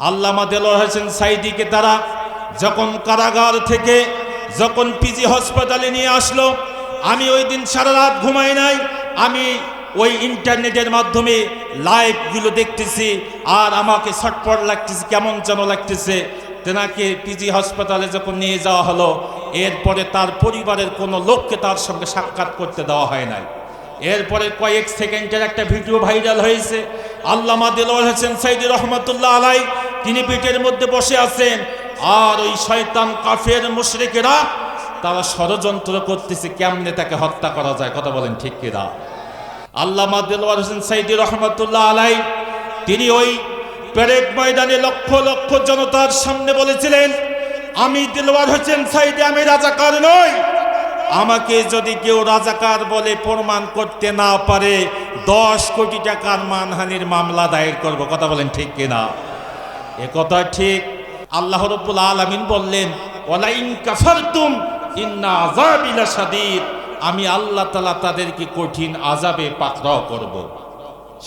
আল্লামা দেলোয়ার হোসেন সাইদিকে তারা যখন কারাগার থেকে যখন পিজি হাসপাতালে নিয়ে আসলো, আমি ওই দিন সারা রাত ঘুমাই নাই, আমি ওই ইন্টারনেটের মাধ্যমে লাইভগুলো দেখতেছি, আর আমাকে ছটপট লাগতেছে, কেমন যেন লাগতেছে। তেনাকে পিজি হাসপাতালে যখন নিয়ে যাওয়া হলো, এরপরে তার পরিবারের কোনো লোককে তার সঙ্গে সাক্ষাৎ করতে দেওয়া হয় নাই। এরপরে কয়েক সেকেন্ডের একটা ভিডিও ভাইরাল হয়েছে। আল্লামা দিলওয়ার হোসেন সাইদি রহমতুল্লাহ আলাই তিনি পিঠের মধ্যে বসে আছেন। আর ওই শয়তান কাফের মুশরিকেরা, তারা ষড়যন্ত্র করতেছে, কেমনে তাকে হত্যা করা যায়, কথা বলেন ঠিক কিনা? আল্লামা দিলওয়ার হোসেন সাইদি রহমতুল্লাহ আলাই, তিনি ওই প্যারেড ময়দানে লক্ষ লক্ষ জনতার সামনে বলেছিলেন, আমি দিলওয়ার হোসেন সাইদি, আমি রাজাকার নই। আমাকে যদি কেউ রাজাকার বলে প্রমাণ করতে না পারে, দশ কোটি টাকার মানহানির মামলা দায়ের করব। কথা বলেন ঠিক কিনা? এ কথা ঠিক। আল্লাহ রব্বুল আলামিন বললেন, ওয়ালাইন কাফারতুম ইন্না আযাবিলা শাদীদ। আমি আল্লাহ তাআলা তাদেরকে কঠিন আযাবে পাকড়াও করব।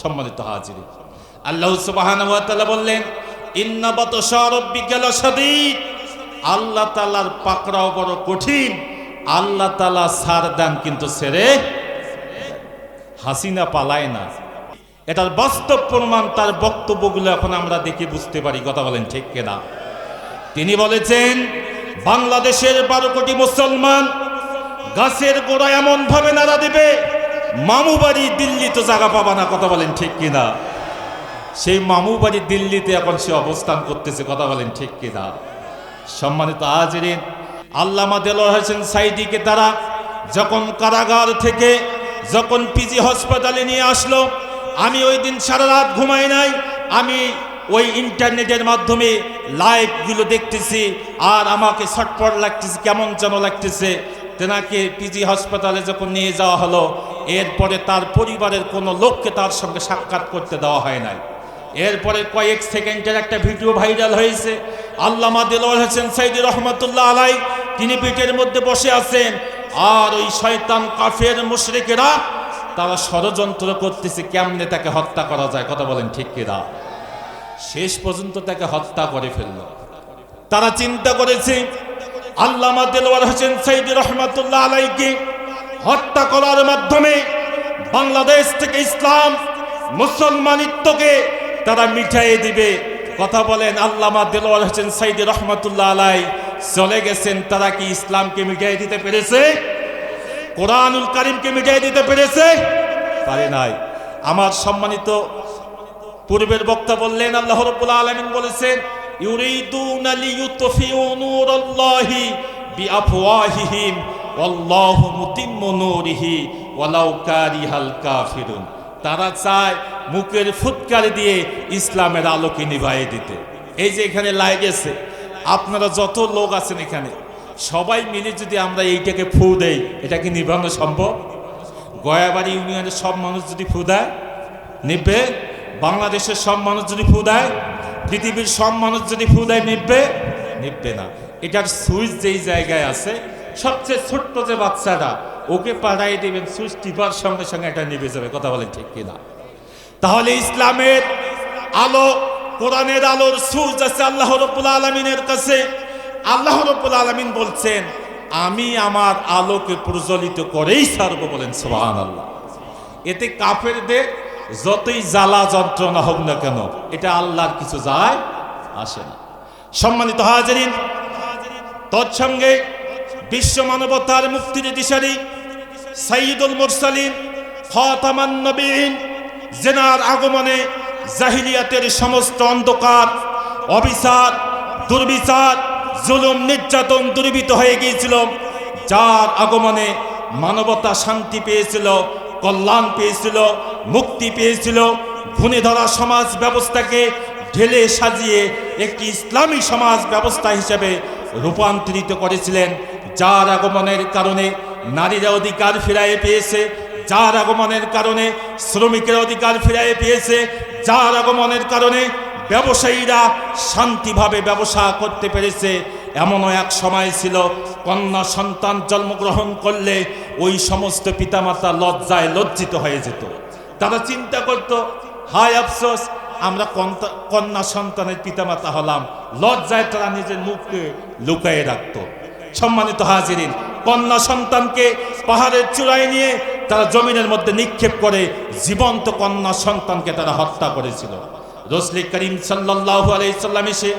সম্মানিত হাজির আল্লাহ তাআলা বললেন, ইন্না বাতশা রাব্বিকা লাশাদীদ আল্লাহ তাআলার পাকড়াও বড় কঠিন। আল্লাহ তাআলা সার দেন কিন্তু ছেড়ে হাসিনা পালায় না। এটার বাস্তব প্রমাণ তার বক্তব্যগুলো এখন আমরা দেখে বুঝতে পারি, কথা বলেন ঠিক কেনা? তিনি বলেছেন, বাংলাদেশের বারো কোটি মুসলমান গাছের গোড়া এমন ভাবে নাড়া দেবে, মামু বাড়ি দিল্লি তো জায়গা পাবা না, কথা বলেন ঠিক কিনা? সেই মামু বাড়ি দিল্লিতে এখন সে অবস্থান করতেছে, কথা বলেন ঠিক কিনা? সম্মানিত হাজিরিন, আল্লামা দেলোয়ার হোসেন সাইদিকে তারা যখন কারাগার থেকে যখন পিজি হাসপাতালে নিয়ে আসলো আমি ওই দিন সারা রাত ঘুমাই নাই, আমি ওই ইন্টারনেটের মাধ্যমে লাইভগুলো দেখতেছি, আর আমাকে ছটপট লাগতেছে, কেমন যেন লাগতেছে। তেনাকে পিজি হাসপাতালে যখন নিয়ে যাওয়া হলো, এরপরে তার পরিবারের কোনো লোককে তার সঙ্গে সাক্ষাৎ করতে দেওয়া হয় নাই। এরপরে কয়েক সেকেন্ডের একটা ভিডিও ভাইরাল হয়েছে। আল্লামা দিলওয়ার হোসেন সাইদি রহমতুল্লাহ আলাই তিনি পিঠের মধ্যে বসে আছেন, আর ওই শয়তান কাফের মুশরিকেরা তারা ষড়যন্ত্র করতেছে, কেমনে তাকে হত্যা করা যায়? কথা বলেন ঠিক কিনা? শেষ পর্যন্ত তাকে হত্যা করে ফেলল। তারা চিন্তা করেছে, আল্লামা দেলোয়ার হোসেন সাইদি রহমতুল্লাহ আলাইকে হত্যা করার মাধ্যমে বাংলাদেশ থেকে ইসলাম, মুসলমানিত্বকে তারা মিঠাইয়ে দিবে। কথা বলেন, আল্লামা দেলোয়ার হোসেন সাইদি রহমতুল্লাহ আলাই, চলে গেছেন, তারা কি ইসলামকে মিঠাই দিতে পেরেছে? কোরআনুল কারিমকে মিটাই দিতে পেরেছে? পারে নাই। আমার সম্মানিত পূর্বের বক্তা বললেন, আল্লাহ রাব্বুল আলামিন বলেছেন, ইউরিদুনা লিইউতফিউ নূরাল্লাহি বিআফওয়াহিহিম, ওয়াল্লাহু মুতিম্মু নূরিহি ওয়ালাউ কারিহাল কাফিরুন। তারা চায় মুখের ফুৎকারি দিয়ে ইসলামের আলোকে নিভাইয়ে দিতে। এই যে এখানে লাগেছে আপনারা যত লোক আছেন এখানে সবাই মিলে যদি আমরা এইটাকে ফু দেই, এটা কি নিভানো সম্ভব? গয়াবাড়ি ইউনিয়নের সব মানুষ যদি ফু দেয়, নিবে। বাংলাদেশের সব মানুষ যদি ফু দেয়, পৃথিবীর সব মানুষ যদি ফু দেয়, নিবে। নিবে না। এটার সুইচ যেই জায়গায় আছে, সবচেয়ে ছোট্ট যে বাচ্চাটা, ওকে পাঠাই দেবেন, সুইচ টিপার সঙ্গে সঙ্গে এটা নিবে যাবে। কথা বলেন ঠিক কিনা? তাহলে ইসলামের আলো, কোরআনের আলোর সুজ আছে আল্লাহ রব্বুল আলমিনের কাছে। আল্লাহ রব্বুল আলমিন বলছেন, আমি আমার আলোকে প্রজ্বলিত করেই ছাড়বো বলেন সোহান আল্লাহ এতে কাফেরদের যতই জ্বালা যন্ত্রণা হোক না কেন, এটা আল্লাহর কিছু যায় আসে না। সম্মানিত হাজারিন, তৎসঙ্গে বিশ্ব মানবতার মুক্তির দিশারি সাইদুল মুরসালিন, খতামান নবীন, জেনার আগমনে জাহিলিয়াতের সমস্ত অন্ধকার, অবিচার, দুর্বিচার জুলুম, নির্যাতন দূরীভূত হয়ে গিয়েছিল। যার আগমনে মানবতা শান্তি পেয়েছিল, কল্যাণ পেয়েছিল, মুক্তি পেয়েছিল। ঘুণে ধরা সমাজ ব্যবস্থাকে ঢেলে সাজিয়ে একটি ইসলামী সমাজ ব্যবস্থা হিসেবে রূপান্তরিত করেছিলেন। যার আগমনের কারণে নারীরা অধিকার ফিরায়ে পেয়েছে, যার আগমনের কারণে শ্রমিকের অধিকার ফিরায়ে পেয়েছে, যার আগমনের কারণে ব্যবসায়ীরা শান্তিভাবে ব্যবসা করতে পেরেছে। এমনও এক সময় ছিল, কন্যা সন্তান জন্মগ্রহণ করলে ওই সমস্ত পিতামাতা লজ্জায় লজ্জিত হয়ে যেত। তারা চিন্তা করত, হায় আফসোস, আমরা কন্যা সন্তানের পিতামাতা হলাম। লজ্জায় তারা নিজের মুখকে লুকায়ে রাখত। সম্মানিত হাজিরিন, কন্যা সন্তানকে পাহাড়ের চূড়ায় নিয়ে তারা জমিনের মধ্যে নিক্ষেপ করে জীবন্ত কন্যা সন্তানকে তারা হত্যা করেছিল। রসলি করিম সাল্লাল্লাহু আলাইহি সাল্লাম এসে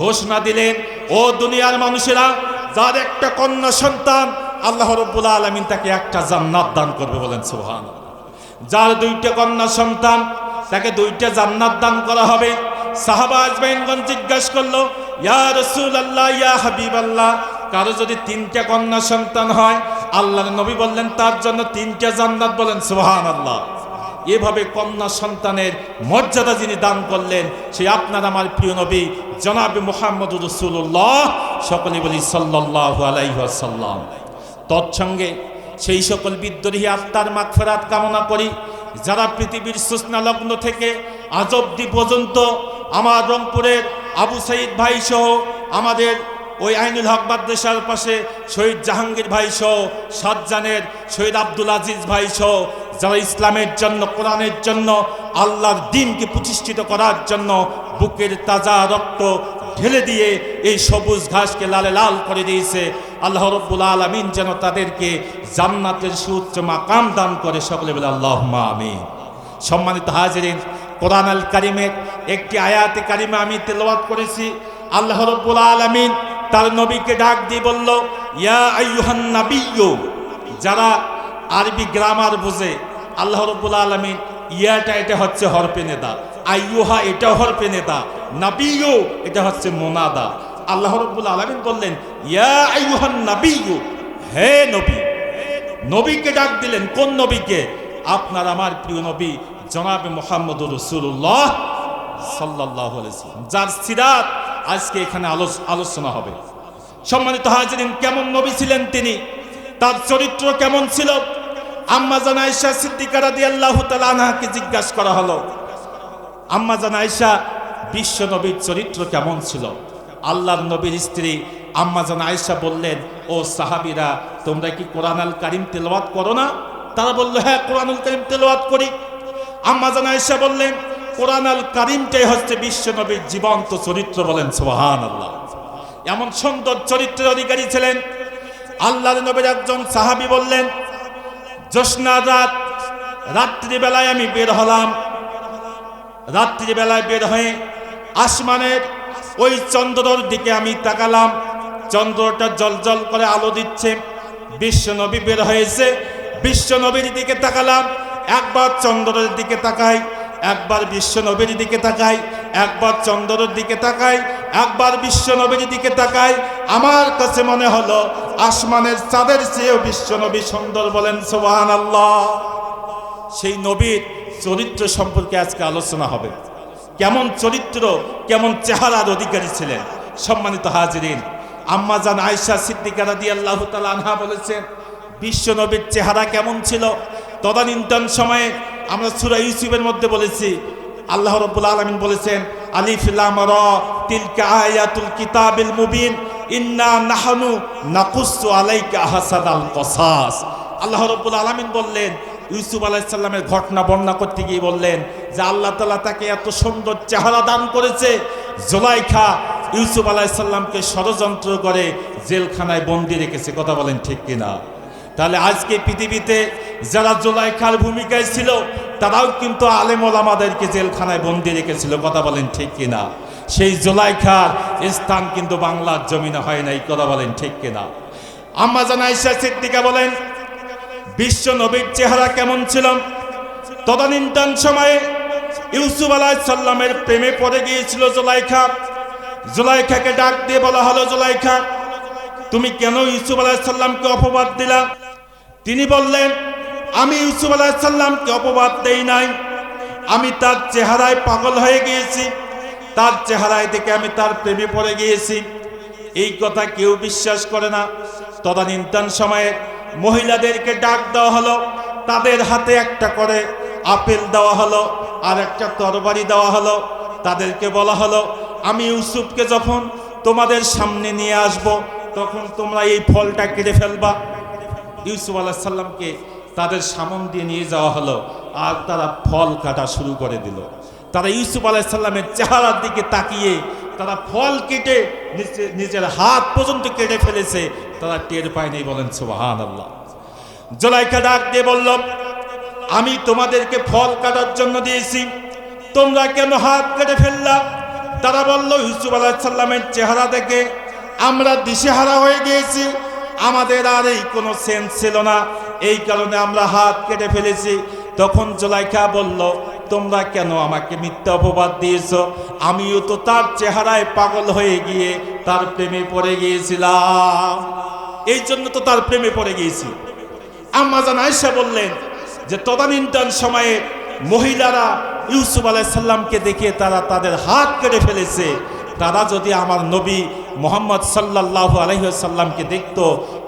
ঘোষণা দিলেন, ও দুনিয়ার মানুষেরা, যার একটা কন্যা সন্তান, আল্লাহ রব্বুল আলামিন তাকে একটা জান্নাত দান করবে বলেন সোহান যার দুইটা কন্যা সন্তান, তাকে দুইটা জান্নাত দান করা হবে। সাহাবা আজমাইনগঞ্জ জিজ্ঞাসা করল, ইয়া রসুল আল্লাহ ইয়া হাবিব আল্লাহ কারও যদি তিনটা কন্যা সন্তান হয়, আল্লাহর নবী বললেন, তার জন্য তিনটা জান্নাত বলেন সোহান আল্লাহ এভাবে কন্যা সন্তানের মর্যাদা যিনি দান করলেন, সেই আপনার আমার প্রিয় নবী জনাবে মোহাম্মদ রসুল্লাহ সকলে বলি সাল্লাহ আলাইসাল্লাম তৎসঙ্গে সেই সকল বিদ্রোহী আত্মার মাগফেরাত কামনা করি। যারা পৃথিবীর সূচনা লগ্ন থেকে আজ অব্দি পর্যন্ত আমার রংপুরের আবু সাইদ ভাই সহ আমাদের ওই আইনুল হক মাদ্রাসার পাশে শহীদ জাহাঙ্গীর ভাই সহ সাজ্জানের শহীদ আব্দুল আজিজ ভাই সহ, যারা ইসলামের জন্য, কোরআনের জন্য, আল্লাহর দিনকে প্রতিষ্ঠিত করার জন্য বুকের তাজা রক্ত ঢেলে দিয়ে এই সবুজ ঘাসকে লালে লাল করে দিয়েছে। আল্লাহ রব্বুল আলমিন যেন তাদেরকে জান্নাতের সুউচ্চ মাকাম দান করে সকলে বলে আল্লাহ আমিন। সম্মানিত হাজিরিন কোরআন আল কারিমের একটি আয়াতে কারিমে আমি তেলাওয়াত করেছি। আল্লাহ রব্বুল আলমিন তার নবীকে ডাক দিয়ে বলল, ইয়া আইয়ুহান নাবিয়্যু। যারা আরবি গ্রামার বোঝে, আল্লাহ রব্বুল আলমিন ইয়াটা এটা হচ্ছে হরপে নেতা আইয়ুহা এটা হরপে নেতা নাবিয়্যু এটা হচ্ছে মোনাদা। আল্লাহ রব্বুল আলমিন বললেন, ইয়া আইয়ুহান নাবিয়্যু, হে নবী। নবীকে ডাক দিলেন, কোন নবীকে? আপনার আমার প্রিয় নবী, জনাবে মোহাম্মদ রসুল্লাহ সাল্লাহ যার সিরাত আজকে এখানে আলোচ- আলোচনা হবে। সম্মানিত হাজিরিন, কেমন নবী ছিলেন তিনি? তার চরিত্র কেমন ছিল? আম্মা জান আয়েশা সিদ্দিকারা দিয়ে আল্লাহ তালাকে জিজ্ঞাসা করা হলো, আম্মা জান আয়েশা, বিশ্ব নবীর চরিত্র কেমন ছিল? আল্লাহর নবীর স্ত্রী আম্মা জান আয়েশা বললেন, ও সাহাবিরা, তোমরা কি কোরআন আল কারিম তেলাওয়াত করো না? তারা বলল হ্যাঁ কোরআনুল করিম তেলাওয়াত করি। আম্মা জান আয়েশা বললেন কোরআন আল কারিমটাই হচ্ছে বিশ্ব নবীর জীবন্ত চরিত্র বলেন সোহান আল্লাহ এমন সুন্দর চরিত্রের অধিকারী ছিলেন। আল্লাহর নবীর একজন সাহাবী বললেন জ্যোৎস্না রাত, রাত্রিবেলায় আমি বের হলাম। রাত্রিবেলায় বের হয়ে আসমানের ওই চন্দ্রর দিকে আমি তাকালাম। চন্দ্রটা জল জল করে আলো দিচ্ছে। বিশ্বনবী বের হয়েছে। বিশ্বনবীর দিকে তাকালাম। একবার চন্দ্রের দিকে তাকাই। একবার বিশ্বনবীর দিকে তাকাই, একবার চন্দ্রর দিকে তাকাই, একবার বিশ্বনবীর দিকে তাকাই। আমার কাছে মনে হলো, আসমানের চাঁদের চেয়েও বিশ্বনবী সুন্দর বলেন সোহান আল্লাহ সেই নবীর চরিত্র সম্পর্কে আজকে আলোচনা হবে। কেমন চরিত্র, কেমন চেহারার অধিকারী ছিলেন? সম্মানিত হাজিরিন, আম্মা জান আয়সা সিদ্দিকারা দিয়ে আল্লাহ তালা আনহা বলেছেন, বিশ্ব নবীর চেহারা কেমন ছিল? তদানীন্তন সময়ে আমরা সুরা ইউসুফের মধ্যে বলেছি, আল্লাহ রব্বুল আলমিন বলেছেন, আলিফ লাম র, তিলকা আয়াতুল কিতাবিল মুবিন, ইন্না নাহানু নাকুসু আলাইকা হাসাদ আল কসাস। আল্লাহ রব্বুল আলমিন বললেন, ইউসুফ আলাইসাল্লামের ঘটনা বর্ণনা করতে গিয়ে বললেন যে আল্লাহ তালা তাকে এত সুন্দর চেহারা দান করেছে, জোলাইখা ইউসুফ আলাইসাল্লামকে ষড়যন্ত্র করে জেলখানায় বন্দি রেখেছে। কথা বলেন ঠিক কিনা? তাহলে আজকে পৃথিবীতে যারা জোলাইখার ভূমিকায় ছিল, তারাও কিন্তু আলেমল আমাদেরকে জেলখানায় বন্দি রেখেছিল। কথা বলেন ঠিক কিনা? সেই জোলাইখার স্থান কিন্তু বাংলার জমিনে হয় নাই, কথা বলেন ঠিক কিনা? আম্মা জানা ইসা সিদ্দিকা বলেন, বিশ্ব নবীর চেহারা কেমন ছিল? তদানীন্তন সময়ে ইউসুফ আলাহিসাল্লামের প্রেমে পড়ে গিয়েছিল জোলাইখা জোলাইখাকে ডাক দিয়ে বলা হলো জোলাইখা তুমি কেন ইউসুফ আলাহিসাল্লামকে অপবাদ দিলা? তিনি বললেন, আমি ইউসুফ আলাহিসাল্লামকে অপবাদ দেই নাই। আমি তার চেহারায় পাগল হয়ে গিয়েছি। তার চেহারায় দেখে আমি তার প্রেমে পড়ে গিয়েছি। এই কথা কেউ বিশ্বাস করে না। তদানীন্তন সময়ে মহিলাদেরকে ডাক দেওয়া হলো। তাদের হাতে একটা করে আপেল দেওয়া হলো আর একটা তরবারি দেওয়া হলো। তাদেরকে বলা হলো, আমি ইউসুফকে যখন তোমাদের সামনে নিয়ে আসব তখন তোমরা এই ফলটা কেটে ফেলবা। ইউসুফ আলাহ সাল্লামকে তাদের সামন দিয়ে নিয়ে যাওয়া হলো আর তারা ফল কাটা শুরু করে দিল। তারা ইউসুফ আলাইসাল্লামের চেহারার দিকে তাকিয়ে তারা ফল কেটে নিজের হাত পর্যন্ত কেটে ফেলেছে। তারা টের পায়নি বলেন সুবাহান আল্লাহ জোলাইকা ডাক দিয়ে বলল, আমি তোমাদেরকে ফল কাটার জন্য দিয়েছি। তোমরা কেন হাত কেটে ফেললা? তারা বলল, ইউসুফ আলাহিসাল্লামের চেহারা দেখে আমরা দিশেহারা হয়ে গিয়েছি। আমাদের আর এই কোনো সেন্স ছিল না। এই কারণে আমরা হাত কেটে ফেলেছি। তখন জোলাইখা বলল, তোমরা কেন আমাকে মিথ্যা অপবাদ দিয়েছ? আমিও তো তার চেহারায় পাগল হয়ে গিয়ে তার প্রেমে পড়ে গিয়েছিলাম। এই জন্য তো তার প্রেমে পড়ে গিয়েছি। আম্মাজান আয়সা বললেন যে, তদানীন্তন সময়ে মহিলারা ইউসুফ আলাইসাল্লামকে দেখে তারা তাদের হাত কেটে ফেলেছে। তারা যদি আমার নবী মোহাম্মদ সাল্লাহ আলহিসাল্লামকে দেখত,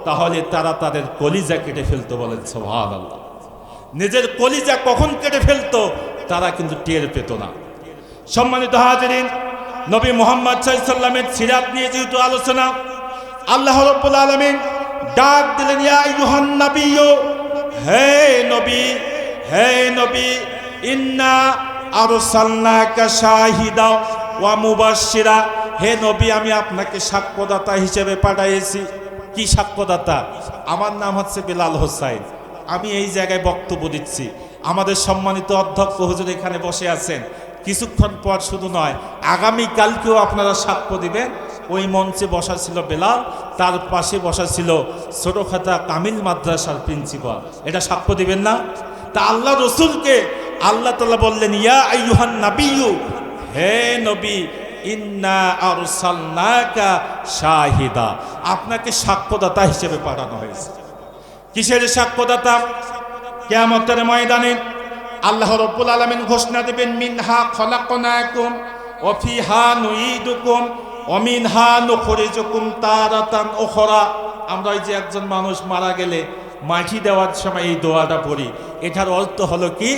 তাহলে তারা তাদের কলিজা কেটে ফেলতো বলেন সোহান আল্লাহ নিজের কলিজা কখন কেটে ফেলতো? তারা কিন্তু টের পেত না। সম্মানিত হাজিরিন, নবী মোহাম্মদ সাল্লামের সিরাত নিয়ে যেহেতু আলোচনা, আল্লাহ রব্বুল আলমিন ডাক দিলেন হে নবী হে নবী, ইন্না আরসালনাকা শাহিদা ওয়া মুবাশশিরা, হে নবী, আমি আপনাকে সাক্ষ্যদাতা হিসেবে পাঠাইছি কি সাক্ষ্যদাতা? আমার নাম হচ্ছে বিলাল হোসাইন। আমি এই জায়গায় বক্তব্য দিচ্ছি। আমাদের সম্মানিত অধ্যক্ষ হুজুর এখানে বসে আছেন। কিছুক্ষণ পর শুধু নয়, আগামী কালকেও আপনারা সাক্ষ্য দিবেন। ওই মঞ্চে বসা ছিল বেলাল, তার পাশে বসা ছিল ছোটখাতা কামিল মাদ্রাসার প্রিন্সিপাল। এটা সাক্ষ্য দিবেন না? তা আল্লাহ রসুলকে আল্লাহ তালা বললেন, ইয়া আইয়ুহান নাবিয়ু হে নবী, ইন্না আরসালনাকা শাহিদা। আপনাকে সাক্ষ্যদাতা হিসেবে পাঠানো হয়েছে। কিসের সাক্ষ্যদাতা? কেয়ামতের ময়দানে আল্লাহ রব্বুল আলমিন ঘোষণা দেবেন, মিনহা খলাকনাকুম অফিহা নুইদুকুম অমিনহা নুখরিজুকুম তারাতান ওখরা আমরা ওই যে একজন মানুষ মারা গেলে মাটি দেওয়ার সময় এই দোয়াটা পড়ি। এটার অর্থ হলো কি?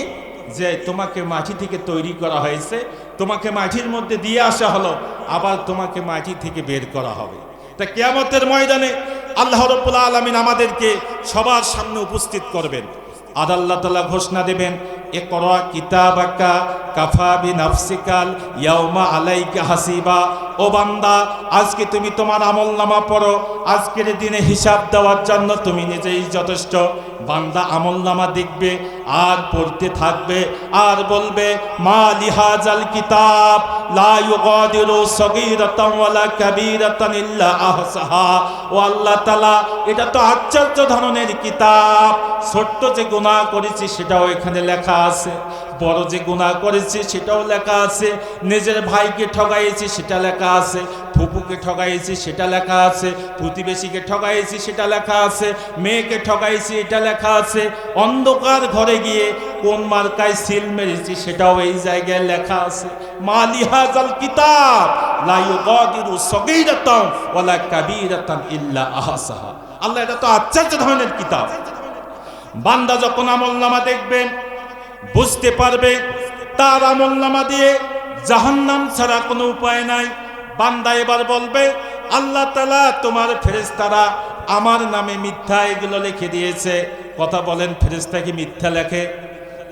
যে তোমাকে মাটি থেকে তৈরি করা হয়েছে, তোমাকে মাটির মধ্যে দিয়ে আসা হলো, আবার তোমাকে মাটি থেকে বের করা হবে। তা কেয়ামতের ময়দানে আল্লাহ রব্বুল আলমিন আমাদেরকে সবার সামনে উপস্থিত করবেন। আর আল্লাহ তালা ঘোষণা দেবেন এ করা কিতাবাকা কাফা বি নাফসিকাল ইয়াউমা আলাইকা হাসিবা। ও বান্দা, আজকে তুমি তোমার আমল নামা পড়ো। আজকের দিনে হিসাব দেওয়ার জন্য তুমি নিজেই যথেষ্ট। বান্দা আমল নামা দেখবে, আর পড়তে থাকবে, আর বলবে, মা লিহাজাল কিতাব, লা ইউগাদিরু সগীরাতান ওয়ালা কাবীরাতান ইল্লা আহসাহা। ও আল্লাহ তাআলা, এটা তো আশ্চর্য ধরনের কিতাব। ছোট্ট যে গুনাহ করেছি, সেটাও এখানে লেখা আছে। বড় যে গুনাহ করেছি সেটাও লেখা আছে। নিজের ভাইকে ঠগাইছি সেটা লেখা আছে। ফুপুকে ঠগাইছি সেটা লেখা আছে। প্রতিবেশীকে ঠগাইছি সেটা লেখা আছে। মেয়েকে ঠগাইছি এটা লেখা আছে। অন্ধকার ঘরে গিয়ে কোন মার্কায় সিল মেরেছি সেটাও এই জায়গায় লেখা আছে। মা কিতাব, লা ইউগাদিরু সগীরাতান ওয়ালা কাবীরাতান ইল্লা আহসাহা। আল্লাহ এটা তো আশ্চর্য ধরনের কিতাব। বান্দা যখন আমলনামা দেখবেন বুঝতে পারবে, তার আমলনামা দিয়ে জাহান্নাম ছাড়া কোনো উপায় নাই। বান্দা এবার বলবে, আল্লাহ তালা তোমার ফেরেস্তারা আমার নামে মিথ্যা এগুলো লিখে দিয়েছে। কথা বলেন ফেরেস্তা কি মিথ্যা লেখে?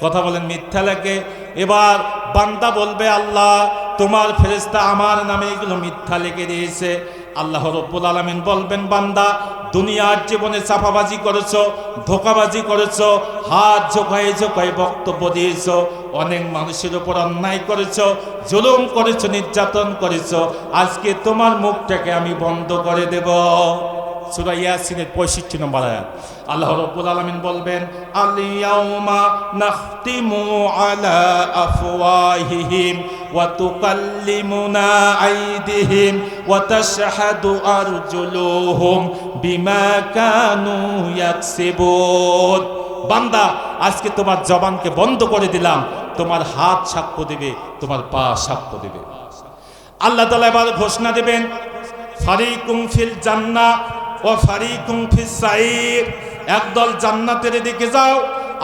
কথা বলেন, মিথ্যা লেখে। এবার বান্দা বলবে, আল্লাহ তোমার ফেরেস্তা আমার নামে এগুলো মিথ্যা লিখে দিয়েছে। আল্লাহ রব্বুল আলমিন বলবেন, বান্দা, দুনিয়ার জীবনে চাপাবাজি করেছ, ধোকাবাজি করেছ, হাত ঝোঁকায় ঝোঁকায় বক্তব্য দিয়েছ, অনেক মানুষের উপর অন্যায় করেছ, জুলুম করেছ, নির্যাতন করেছ, আজকে তোমার মুখটাকে আমি বন্ধ করে দেব। সূরা ইয়াসিনের 65 নম্বর আয়াত। আল্লাহ রাব্বুল আলামিন বলবেন আলিয়াউমা নাখতিমু আলা আফওয়াহিহিম আইদিহিম ওয়া তাশহাদু আরজুলুহুম বিমা কানু ইয়াকসিবুন। বান্দা, আজকে তোমার জবানকে বন্ধ করে দিলাম, তোমার হাত সাক্ষ্য দেবে, তোমার পা সাক্ষ্য দেবে। আল্লাহ তালা এবার ঘোষণা দেবেন, ফারিকুম ফিল জান্না ও ফারিকুম ফিস একদল জান্নাতের দিকে যাও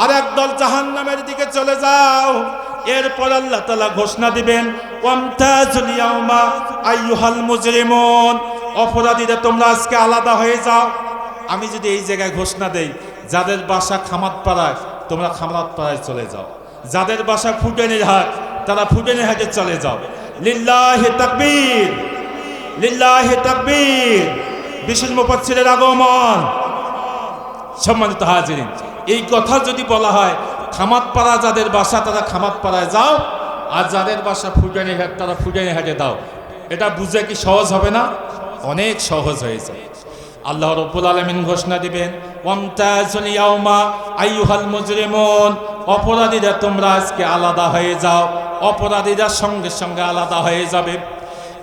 আর একদল জাহান্নামের দিকে চলে যাও। এরপর আল্লাহ তালা ঘোষণা দিবেন অপরাধীরা, তোমরা আজকে আলাদা হয়ে যাও। আমি যদি এই জায়গায় ঘোষণা দেই, যাদের বাসা খামাত পাড়ায় তোমরা খামাত পাড়ায় চলে যাও। যাদের বাসা ফুটেনির হাট, তারা ফুটেনে হাটে চলে যাও। লিল্লাহে তাকবীর লিল্লাহে তাকবীর। বিশেষ মুফাসসিরের আগমন। সম্মানিত হাজিরিন, এই কথা যদি বলা হয়, খামাতপাড়া যাদের বাসা, তারা খামাতপাড়ায় যাও, আর যাদের বাসা ফুটানি হাট, তারা ফুটানি হাটে দাও। এটা বুঝে কি সহজ হবে না? অনেক সহজ হয়ে যায়। আল্লাহ রব্বুল আলমিন ঘোষণা দিবেন অপরাধীরা তোমরা আজকে আলাদা হয়ে যাও, অপরাধীরা সঙ্গে সঙ্গে আলাদা হয়ে যাবে।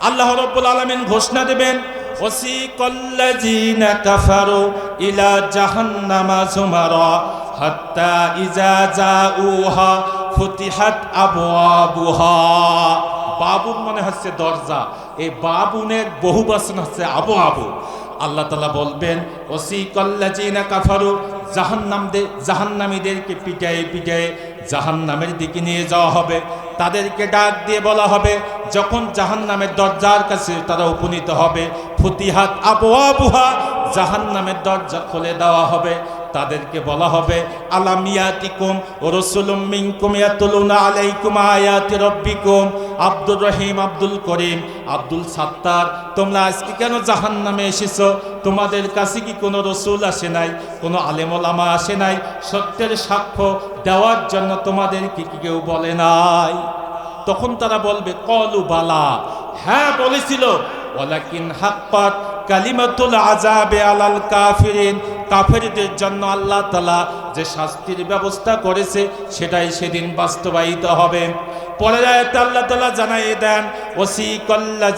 আল্লাহ রব্বুল আলমিন ঘোষণা দেবেন وسيق الذين كفروا إلى جهنم زمرا حتى إذا جاءوها فتحت أبوابها বাবুন মনে হচ্ছে দরজা এই বাবুনের বহু বচন হচ্ছে আবু আবু আল্লাহ তালা বলবেন ওসি কল্লাজিনা কাফারু জাহান্নামদের জাহান্নামীদেরকে পিটায়ে পিটায়ে জাহান্নামের দিকে নিয়ে যাওয়া হবে। তাদেরকে ডাক দিয়ে বলা হবে, যখন জাহান নামের দরজার কাছে তারা উপনীত হবে, ফতিহাত আবহাওয়া জাহান নামের দরজা খুলে দেওয়া হবে। তাদেরকে বলা হবে, আলামিয়াতিকুম রসুলুম মিনকুম ইয়াতুলুনা আলাইকুম আয়াতি রব্বিকুম। আব্দুর রহিম আব্দুল করিম আব্দুল সাত্তার, তোমরা আজকে কেন জাহান্নামে এসেছ? তোমাদের কাছে কি কোনো রসুল আসে নাই? কোনো আলেমলামা আসে নাই? সত্যের সাক্ষ্য দেওয়ার জন্য তোমাদের কি কেউ বলে নাই? তখন তারা বলবে, কলু বালা। হ্যাঁ বলেছিল, ওয়ালাকিন হাক্কাত কালিমাতুল আযাবে আলাল কাফিরিন। কাফেরদের জন্য আল্লাহ তালা যে শাস্তির ব্যবস্থা করেছে, সেটাই সেদিন বাস্তবায়িত হবে। পরে আয়াতে আল্লাহ তাআলা জানাই দেন ওসি কল্লা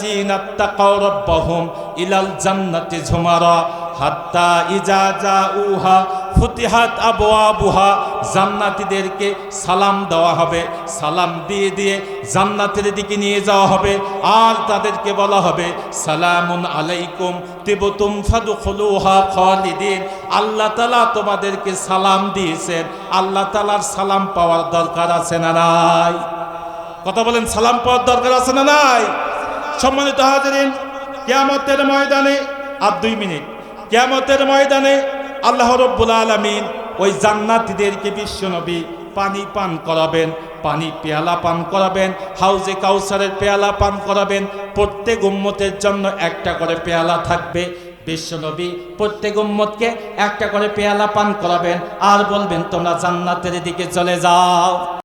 ইলাল জান্নাতি ঝুমারা হাত্তা ইজা জাউহা ফুতিহাত আবওয়াবুহা, জান্নাতীদেরকে সালাম দেওয়া হবে। সালাম দিয়ে দিয়ে জান্নাতের দিকে নিয়ে যাওয়া হবে। আর তাদেরকে বলা হবে, সালামুন আলাইকুম তিবতুম ফাদখুলুহা খালিদিন। আল্লাহ তাআলা তোমাদেরকে সালাম দিয়েছেন। আল্লাহ তাআলার সালাম পাওয়ার দরকার আছে না নাই? কথা বলেন, সালাম পাওয়ার দরকার আছে না নাই? সম্মানিত হাজিরিন, কিয়ামতের ময়দানে, আর দুই মিনিট, কিয়ামতের ময়দানে আল্লাহ রব্বুল আলমিন ওই জান্নাতিদেরকে বিশ্বনবী পানি পান করাবেন, পানি পেয়ালা পান করাবেন, হাউজে কাউসারের পেয়ালা পান করাবেন। প্রত্যেক উম্মতের জন্য একটা করে পেয়ালা থাকবে। বিশ্বনবী প্রত্যেক উম্মতকে একটা করে পেয়ালা পান করাবেন। আর বলবেন, তোমরা জান্নাতের দিকে চলে যাও।